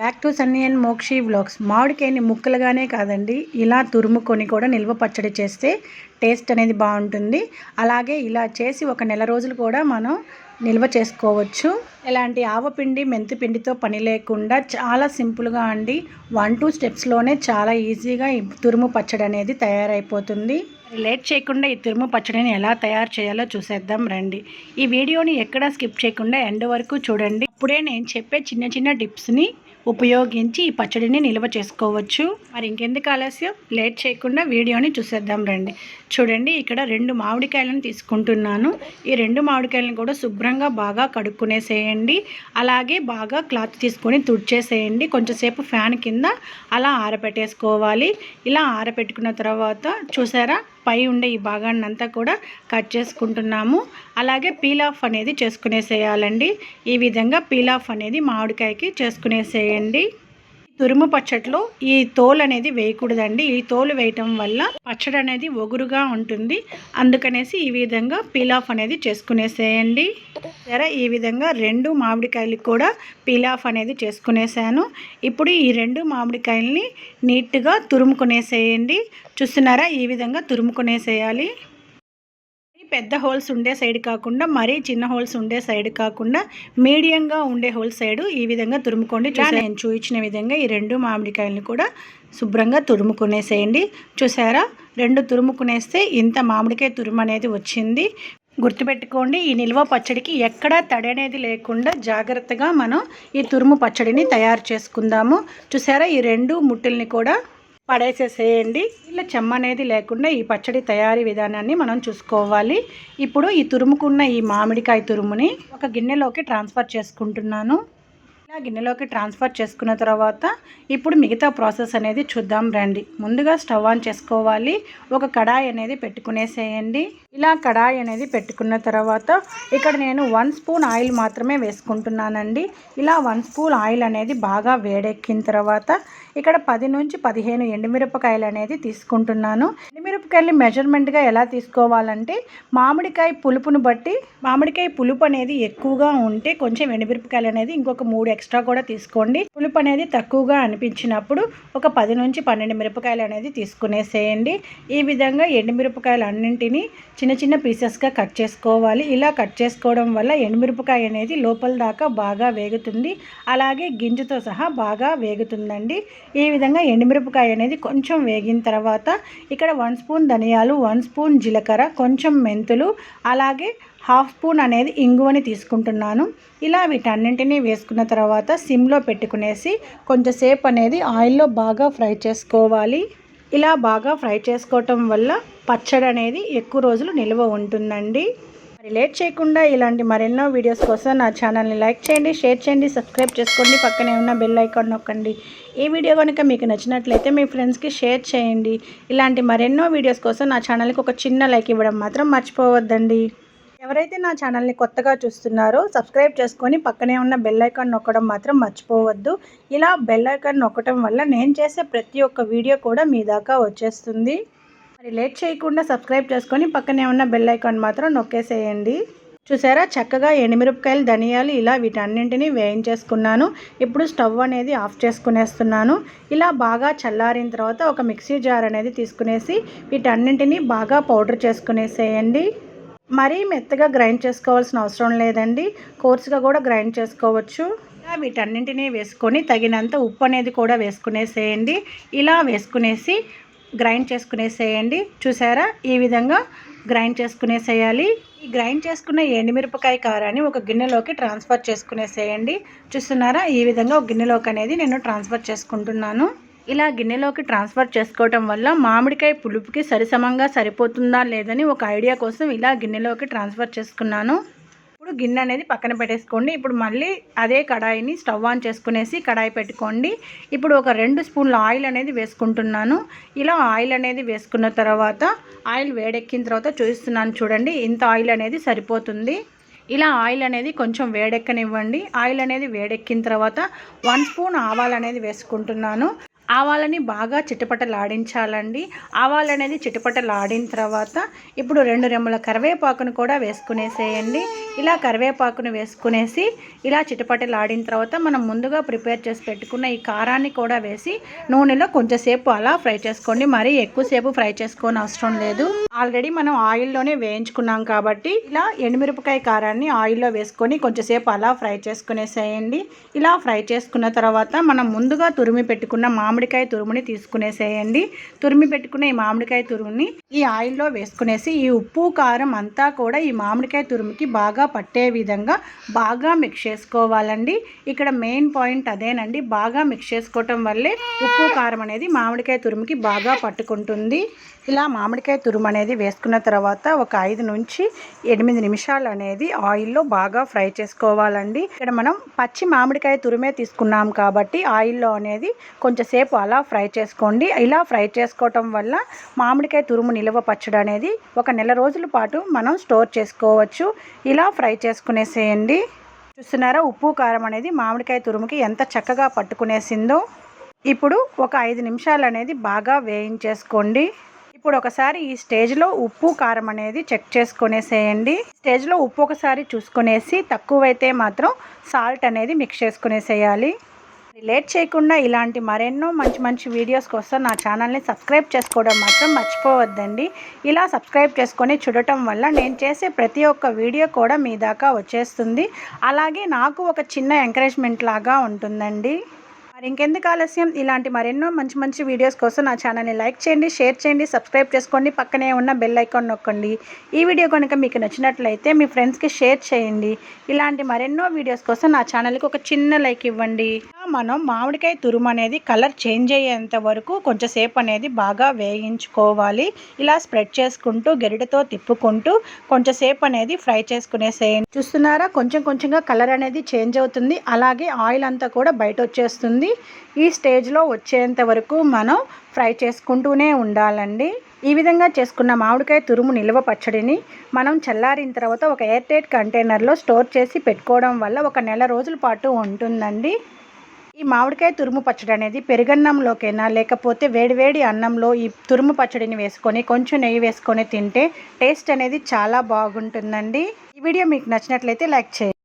Back to Sunny and Mokshi vlogs మామిడికాయని ముక్కలుగానే కాదండి ఇలా తురుముకొని కూడా నిల్వ పచ్చడి చేస్తే టేస్ట్ అనేది బాగుంటుంది. అలాగే ఇలా చేసి ఒక నెల రోజులు కూడా మనం నిల్వ చేసుకోవచ్చు. ఎలాంటి ఆవపిండి మెంతిపిండితో పని లేకుండా చాలా సింపుల్గా అండి. వన్ టూ స్టెప్స్లోనే చాలా ఈజీగా ఈ తురుము పచ్చడి అనేది తయారైపోతుంది. లేట్ చేయకుండా ఈ తురుము పచ్చడిని ఎలా తయారు చేయాలో చూసేద్దాం రండి. ఈ వీడియోని ఎక్కడా స్కిప్ చేయకుండా ఎండ్ వరకు చూడండి. అప్పుడే నేను చెప్పే చిన్న చిన్న టిప్స్ని ఉపయోగించి ఈ పచ్చడిని నిల్వ చేసుకోవచ్చు. మరి ఇంకెందుకు ఆలస్యం? లేట్ చేయకుండా వీడియోని చూసేద్దాం రండి. చూడండి ఇక్కడ రెండు మామిడికాయలను తీసుకుంటున్నాను. ఈ రెండు మామిడికాయలను కూడా శుభ్రంగా బాగా కడుక్కునేసేయండి. అలాగే బాగా క్లాత్ తీసుకొని తుడిచేసేయండి. కొంచెంసేపు ఫ్యాన్ కింద అలా ఆరబెట్టేసుకోవాలి ఇలా ఆరబెట్టుకున్న తర్వాత చూసారా పై ఉండే ఈ భాగాన్ని అంతా కూడా కట్ చేసుకుంటున్నాము. అలాగే పీల్ ఆఫ్ అనేది చేసుకునేసేయాలండి. ఈ విధంగా పీల్ ఆఫ్ అనేది మామిడికాయకి చేసుకునేసేయండి. తురుము పచ్చట్లో ఈ తోలు అనేది వేయకూడదండి. ఈ తోలు వేయటం వల్ల పచ్చడి అనేది ఒగురుగా ఉంటుంది. అందుకనేసి ఈ విధంగా పీల్ ఆఫ్ అనేది చేసుకునేసేయండి. సరే ఈ విధంగా రెండు మామిడికాయలు కూడా పీల్ ఆఫ్ అనేది చేసుకునేసాను. ఇప్పుడు ఈ రెండు మామిడికాయలని నీట్గా తురుముకునేసేయండి. చూస్తున్నారా? ఈ విధంగా తురుముకునేసేయాలి. పెద్ద హోల్స్ ఉండే సైడ్ కాకుండా మరీ చిన్న హోల్స్ ఉండే సైడ్ కాకుండా మీడియంగా ఉండే హోల్ సైడ్ ఈ విధంగా తురుముకోండి. చూసా నేను చూపించిన విధంగా ఈ రెండు మామిడికాయలను కూడా శుభ్రంగా తురుముకునేసేయండి. చూసారా? రెండు తురుముకునేస్తే ఇంత మామిడికాయ తురుము అనేది వచ్చింది. గుర్తుపెట్టుకోండి ఈ నిల్వ పచ్చడికి ఎక్కడా తడి అనేది లేకుండా జాగ్రత్తగా మనం ఈ తురుము పచ్చడిని తయారు చేసుకుందాము. చూసారా? ఈ రెండు ముట్టుల్ని కూడా పడేసేసేయండి. ఇలా చెమ్మ అనేది లేకుండా ఈ పచ్చడి తయారీ విధానాన్ని మనం చూసుకోవాలి. ఇప్పుడు ఈ తురుముకున్న ఈ మామిడికాయ తురుముని ఒక గిన్నెలోకి ట్రాన్స్ఫర్ చేసుకుంటున్నాను. ఇలా గిన్నెలోకి ట్రాన్స్ఫర్ చేసుకున్న తర్వాత ఇప్పుడు మిగతా ప్రాసెస్ అనేది చూద్దాం రండి. ముందుగా స్టవ్ ఆన్ చేసుకోవాలి. ఒక కడాయి అనేది పెట్టుకునేసేయండి. ఇలా కడాయి అనేది పెట్టుకున్న తర్వాత ఇక్కడ నేను వన్ స్పూన్ ఆయిల్ మాత్రమే వేసుకుంటున్నానండి. ఇలా వన్ స్పూన్ ఆయిల్ అనేది బాగా వేడెక్కిన తర్వాత ఇక్కడ పది నుంచి పదిహేను ఎండుమిరపకాయలు అనేది తీసుకుంటున్నాను. ఎండుమిరపకాయలు మెజర్మెంట్గా ఎలా తీసుకోవాలంటే మామిడికాయ పులుపును బట్టి మామిడికాయ పులుపు అనేది ఎక్కువగా ఉంటే కొంచెం ఎండుమిరపకాయలు అనేది ఇంకొక మూడు ఎక్స్ట్రా కూడా తీసుకోండి. పులుపు అనేది తక్కువగా అనిపించినప్పుడు ఒక పది నుంచి పన్నెండు మిరపకాయలు అనేది తీసుకునేసేయండి. ఈ విధంగా ఎండుమిరపకాయలు అన్నింటినీ చిన్న చిన్న పీసెస్గా కట్ చేసుకోవాలి. ఇలా కట్ చేసుకోవడం వల్ల ఎండుమిరపకాయ అనేది లోపల దాకా బాగా వేగుతుంది. అలాగే గింజతో సహా బాగా వేగుతుందండి. ఈ విధంగా ఎండుమిరపకాయ అనేది కొంచెం వేగిన తర్వాత ఇక్కడ వన్ స్పూన్ ధనియాలు వన్ స్పూన్ జీలకర్ర కొంచెం మెంతులు అలాగే హాఫ్ స్పూన్ అనేది ఇంగువని తీసుకుంటున్నాను. ఇలా వీటన్నింటినీ వేసుకున్న తర్వాత సిమ్లో పెట్టుకునేసి కొంచెంసేపు అనేది ఆయిల్లో బాగా ఫ్రై చేసుకోవాలి. ఇలా బాగా ఫ్రై చేసుకోవటం వల్ల పచ్చడి అనేది ఎక్కువ రోజులు నిల్వ ఉంటుందండి. మరి లేట్ చేయకుండా ఇలాంటి మరెన్నో వీడియోస్ కోసం నా ఛానల్ని లైక్ చేయండి షేర్ చేయండి సబ్స్క్రైబ్ చేసుకోండి. పక్కనే ఉన్న బెల్ ఐకాన్ నొక్కండి. ఈ వీడియో కనుక మీకు నచ్చినట్లయితే మీ ఫ్రెండ్స్కి షేర్ చేయండి. ఇలాంటి మరెన్నో వీడియోస్ కోసం నా ఛానల్కి ఒక చిన్న లైక్ ఇవ్వడం మాత్రం మర్చిపోవద్దండి. ఎవరైతే నా ఛానల్ని కొత్తగా చూస్తున్నారో సబ్స్క్రైబ్ చేసుకొని పక్కనే ఉన్న బెల్ ఐకాన్ నొక్కడం మాత్రం మర్చిపోవద్దు. ఇలా బెల్ ఐకాన్ నొక్కడం వల్ల నేను చేసే ప్రతి ఒక్క వీడియో కూడా మీ దాకా వచ్చేస్తుంది. మరి లేట్ చేయకుండా సబ్స్క్రైబ్ చేసుకొని పక్కనే ఉన్న బెల్ ఐకాన్ మాత్రం నొక్కేసేయండి. చూసారా? చక్కగా ఎండుమిరపకాయలు ధనియాలు ఇలా వీటన్నింటినీ వేయించేసుకున్నాను. ఇప్పుడు స్టవ్ అనేది ఆఫ్ చేసుకునేస్తున్నాను. ఇలా బాగా చల్లారిన తర్వాత ఒక మిక్సీ జార్ అనేది తీసుకునేసి వీటన్నింటినీ బాగా పౌడర్ చేసుకునేసేయండి. మరీ మెత్తగా గ్రైండ్ చేసుకోవాల్సిన అవసరం లేదండి. కోర్సుగా కూడా గ్రైండ్ చేసుకోవచ్చు. ఇలా వీటన్నింటినీ వేసుకొని తగినంత ఉప్పు అనేది కూడా వేసుకునేసేయండి. ఇలా వేసుకునేసి గ్రైండ్ చేసుకునేసేయండి. చూసారా? ఈ విధంగా గ్రైండ్ చేసుకునేసేయాలి. ఈ గ్రైండ్ చేసుకున్న ఎండుమిరపకాయ కారాన్ని ఒక గిన్నెలోకి ట్రాన్స్ఫర్ చేసుకునేసేయండి. చూస్తున్నారా? ఈ విధంగా ఒక గిన్నెలోకి అనేది నేను ట్రాన్స్ఫర్ చేసుకుంటున్నాను. ఇలా గిన్నెలోకి ట్రాన్స్ఫర్ చేసుకోవటం వల్ల మామిడికాయ పులుపుకి సరిసమంగా సరిపోతుందా లేదని ఒక ఐడియా కోసం ఇలా గిన్నెలోకి ట్రాన్స్ఫర్ చేసుకున్నాను. ఇప్పుడు గిన్నె అనేది పక్కన పెట్టేసుకోండి. ఇప్పుడు మళ్ళీ అదే కడాయిని స్టవ్ ఆన్ చేసుకునేసి కడాయి పెట్టుకోండి. ఇప్పుడు ఒక రెండు స్పూన్ల ఆయిల్ అనేది వేసుకుంటున్నాను. ఇలా ఆయిల్ అనేది వేసుకున్న తర్వాత ఆయిల్ వేడెక్కిన తర్వాత చూస్తున్నాను చూడండి ఇంత ఆయిల్ అనేది సరిపోతుంది. ఇలా ఆయిల్ అనేది కొంచెం వేడెక్కనివ్వండి. ఆయిల్ అనేది వేడెక్కిన తర్వాత వన్ స్పూన్ ఆవాలు అనేది వేసుకుంటున్నాను. ఆవాలని బాగా చిటపటలాడించాలండి. ఆవాలు అనేది చిటపటలాడిన తర్వాత ఇప్పుడు రెండు రెమ్మల కరివేపాకును కూడా వేసుకునేసేయండి. ఇలా కరివేపాకును వేసుకునేసి ఇలా చిటపటలాడిన తర్వాత మనం ముందుగా ప్రిపేర్ చేసి పెట్టుకున్న ఈ కారాన్ని కూడా వేసి నూనెలో కొంచెంసేపు అలా ఫ్రై చేసుకోండి. మరీ ఎక్కువసేపు ఫ్రై చేసుకోని అవసరం లేదు. ఆల్రెడీ మనం ఆయిల్లోనే వేయించుకున్నాం కాబట్టి ఇలా ఎండుమిరపకాయ కారాన్ని ఆయిల్లో వేసుకొని కొంచెంసేపు అలా ఫ్రై చేసుకునేసేయండి. ఇలా ఫ్రై చేసుకున్న తర్వాత మనం ముందుగా తురిమి పెట్టుకున్న మామిడికాయ తురుముని తీసుకునేసేయండి. తురిమి పెట్టుకున్న ఈ మామిడికాయ తురుముని ఈ ఆయిల్లో వేసుకునేసి ఈ ఉప్పు కారం అంతా కూడా ఈ మామిడికాయ తురుముకి బాగా పట్టే విధంగా బాగా మిక్స్ చేసుకోవాలండి. ఇక్కడ మెయిన్ పాయింట్ అదేనండి. బాగా మిక్స్ చేసుకోవటం వల్లే ఉప్పు కారం అనేది మామిడికాయ తురుముకి బాగా పట్టుకుంటుంది. ఇలా మామిడికాయ తురుము అనేది వేసుకున్న తర్వాత ఒక ఐదు నుంచి ఎనిమిది నిమిషాలు అనేది ఆయిల్లో బాగా ఫ్రై చేసుకోవాలండి. ఇక్కడ మనం పచ్చి మామిడికాయ తురుమే తీసుకున్నాం కాబట్టి ఆయిల్లో అనేది కొంచెంసేపు అలా ఫ్రై చేసుకోండి. ఇలా ఫ్రై చేసుకోవటం వల్ల మామిడికాయ తురుము నిల్వ పచ్చడి అనేది ఒక నెల రోజుల పాటు మనం స్టోర్ చేసుకోవచ్చు. ఇలా ఫ్రై చేసుకునేసేయండి. చూస్తున్నారా ఉప్పు కారం అనేది మామిడికాయ తురుముకి ఎంత చక్కగా పట్టుకునేసిందో. ఇప్పుడు ఒక ఐదు నిమిషాలు అనేది బాగా వేయించేసుకోండి. ఇప్పుడు ఒకసారి ఈ స్టేజ్లో ఉప్పు కారం అనేది చెక్ చేసుకునేసేయండి. స్టేజ్లో ఉప్పు ఒకసారి చూసుకునేసి తక్కువైతే మాత్రం సాల్ట్ అనేది మిక్స్ చేసుకునేసేయాలి. లేట్ చేయకుండా ఇలాంటి మరెన్నో మంచి మంచి వీడియోస్ కోసం నా ఛానల్ని సబ్స్క్రైబ్ చేసుకోవడం మాత్రం మర్చిపోవద్దండి. ఇలా సబ్స్క్రైబ్ చేసుకొని చూడటం వల్ల నేను చేసే ప్రతి ఒక్క వీడియో కూడా మీ దాకా వచ్చేస్తుంది. అలాగే నాకు ఒక చిన్న ఎంకరేజ్మెంట్ లాగా ఉంటుందండి. మరి ఇంకెందుకు ఆలస్యం? ఇలాంటి మరెన్నో మంచి మంచి వీడియోస్ కోసం నా ఛానల్ని లైక్ చేయండి షేర్ చేయండి సబ్స్క్రైబ్ చేసుకోండి పక్కనే ఉన్న బెల్ ఐకాన్ నొక్కండి. ఈ వీడియో కనుక మీకు నచ్చినట్లయితే మీ ఫ్రెండ్స్కి షేర్ చేయండి. ఇలాంటి మరెన్నో వీడియోస్ కోసం నా ఛానల్కి ఒక చిన్న లైక్ ఇవ్వండి. మనం మామిడికాయ తురుము అనేది కలర్ చేంజ్ అయ్యేంత వరకు కొంచెంసేపు అనేది బాగా వేయించుకోవాలి. ఇలా స్ప్రెడ్ చేసుకుంటూ గెరిటతో తిప్పుకుంటూ కొంచెంసేపు అనేది ఫ్రై చేసుకునేసేయండి. చూస్తున్నారా? కొంచెం కొంచెంగా కలర్ అనేది చేంజ్ అవుతుంది. అలాగే ఆయిల్ అంతా కూడా బయట వచ్చేస్తుంది. ఈ స్టేజ్లో వచ్చేంత వరకు మనం ఫ్రై చేసుకుంటూనే ఉండాలండి. ఈ విధంగా చేసుకున్న మామిడికాయ తురుము నిల్వ పచ్చడిని మనం చల్లారిన తర్వాత ఒక ఎయిర్ టైట్ కంటైనర్లో స్టోర్ చేసి పెట్టుకోవడం వల్ల ఒక నెల రోజుల పాటు ఉంటుందండి. ఈ మామిడికాయ తురుము పచ్చడి అనేది పెరుగన్నంలోకైనా లేకపోతే వేడివేడి అన్నంలో ఈ తురుము పచ్చడిని వేసుకొని కొంచెం నెయ్యి వేసుకొని తింటే టేస్ట్ అనేది చాలా బాగుంటుందండి. ఈ వీడియో మీకు నచ్చినట్లయితే లైక్ చేయండి.